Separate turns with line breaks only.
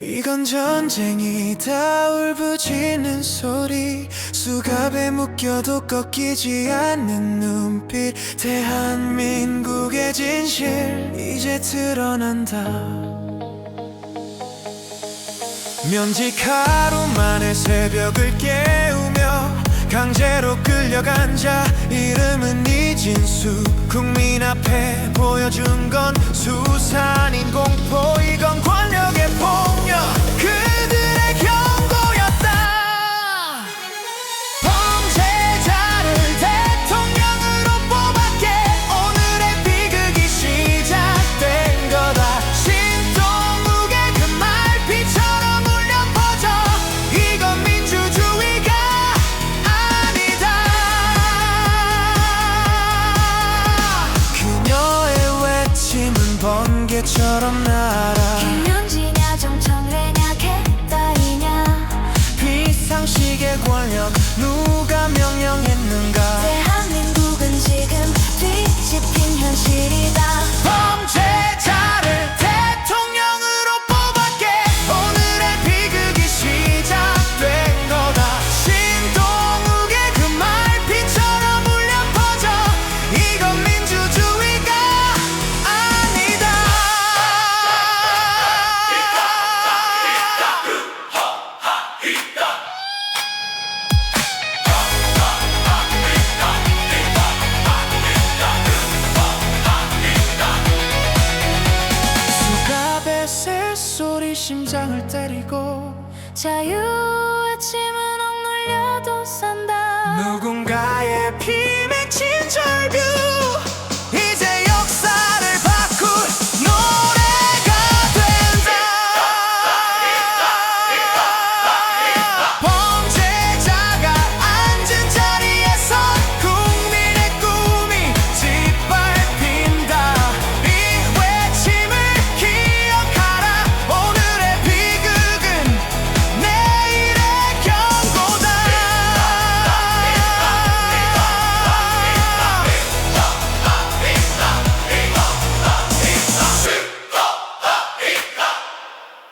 이건 전쟁이다 울부짖는 소리. 수갑에 묶여도 꺾이지 않는 눈빛. 대한민국의 진실 이제 드러난다. 면직 하루 만에 새벽을 깨우며 강제로 끌려간 자. 이름은 이진수 국민 앞에 보여준 건 수산인 공 possibilidad. 심장을 때리고
자유의 침은 억눌려도 산다.
누군가의 피